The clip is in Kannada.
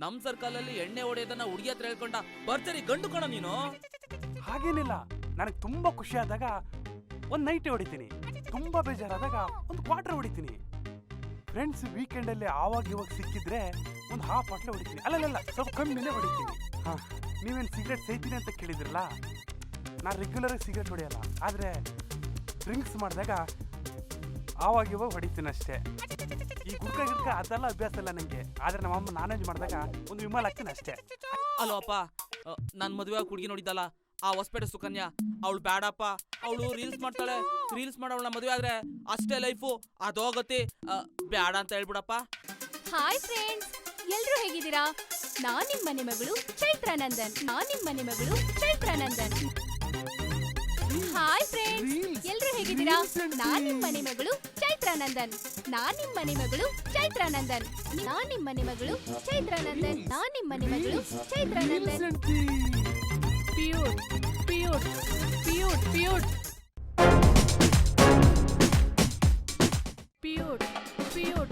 ನಮ್ ಸರ್ಕಲ್ ಅಲ್ಲಿ ಎಣ್ಣೆ ಹೊಡೆಯೋದನ್ನ ಹುಡುಗಿ ಹತ್ರ ಹೇಳ್ಕೊಂಡ ಭರ್ಜರಿ ಗಂಡು ಕಣ ನೀನು? ಹಾಗೇನಿಲ್ಲ. ನನಗೆ ತುಂಬಾ ಖುಷಿ ಆದಾಗ ಒಂದು ನೈಟ್ ಹೊಡಿತೀನಿ. ತುಂಬಾ ಬೇಜಾರಾದಾಗ ಒಂದು ಕ್ವಾರ್ಟರ್ ಹೊಡಿತೀನಿ. ಫ್ರೆಂಡ್ಸ್ ವೀಕೆಂಡ್ ಅಲ್ಲಿ ಆವಾಗ ಇವಾಗ ಸಿಕ್ಕಿದ್ರೆ ಒಂದು ಹಾಫ್ ಬಾಟ್ಲೆ ಹೊಡಿತೀನಿ. ಅಲ್ಲಲ್ಲ ಸ್ವಲ್ಪ ಕಮ್ಮಿನೇ ಹೊಡಿತೀನಿ. ಹಾಂ. ನೀವೇನು ಸಿಗರೇಟ್ ಸೇತೀನಿ ಅಂತ ಕೇಳಿದ್ರಲ್ಲ ನಾನು ರೆಗ್ಯುಲರ್ ಸಿಗರೇಟ್ ಹೊಡೆಯಲ್ಲ. ಆದ್ರೆ ಡ್ರಿಂಕ್ಸ್ ಮಾಡಿದಾಗ ಆವಾಗ ಇವಾಗ ಹೊಡಿತೀನಿ ಅಷ್ಟೇ ಈ ಗುಡ್ಕ ಗಿಡ್ಕ ಅದೆಲ್ಲ ಅಭ್ಯಾಸ ಇಲ್ಲ ನನಗೆ ಆದ್ರೆ ನಮ್ಮಮ್ಮ ನಾನ್ ವೆಜ್ ಮಾಡಿದಾಗ ಒಂದು ವಿಮಲ್ ಹಾಕ್ತೀನಿ ಅಷ್ಟೇ. ಅಲೋ ಅಪ್ಪ ಅ, ಮದುವೆ ಆಗಿ ಹುಡುಗಿ ನೋಡಿದ್ದಲ್ಲ? ಆ ಹೊಸಪೇಟೆ ಸುಕನ್ಯಾ. ಅವಳು ಬೇಡಪ್ಪ ಅವಳು ರೀಲ್ಸ್ ಮಾಡ್ತಾಳೆ. ರೀಲ್ಸ್ ಮಾಡವಳ ಮದುವೆ ಆದ್ರೆ ಅಷ್ಟೇ ಲೈಫು. ಅದೋಗತಿ. ಹೋಗುತ್ತೆ ಬೇಡ ಅಂತ ಹೇಳ್ಬಿಡಪ್ಪ. ಹಾಯ್ ಫ್ರೆಂಡ್ಸ್ ಎಲ್ರೂ ಹೇಗಿದ್ದೀರಾ? ನಾನ್ ನಿಮ್ಮ ಮನೆ ಮಗಳು ಚೈತ್ರಾನಂದನ್. ನಾನ್ ನಿಮ್ಮ ಮನೆ ಮಗಳು ಚೈತ್ರಾನಂದನ್. Hi friends. ಎಲ್ರೂ ಹೇಗಿದ್ದೀರಾ? ನಾನ್ ನಿಮ್ ಮನೆ ಮಗಳು ಚೈತ್ರಾನಂದನ್. ನಾನ್ ನಿಮ್ ಮನೆ ಮಗಳು ಚೈತ್ರಾನಂದನ್. ನಾನ್ ನಿಮ್ ಮನೆ ಮಗಳು ಚೈತ್ರಾನಂದನ್. ನಾನ್ ನಿಮ್ ಮನೆ ಮಗಳು Chaitranandan. Pure pure pure pure pure pure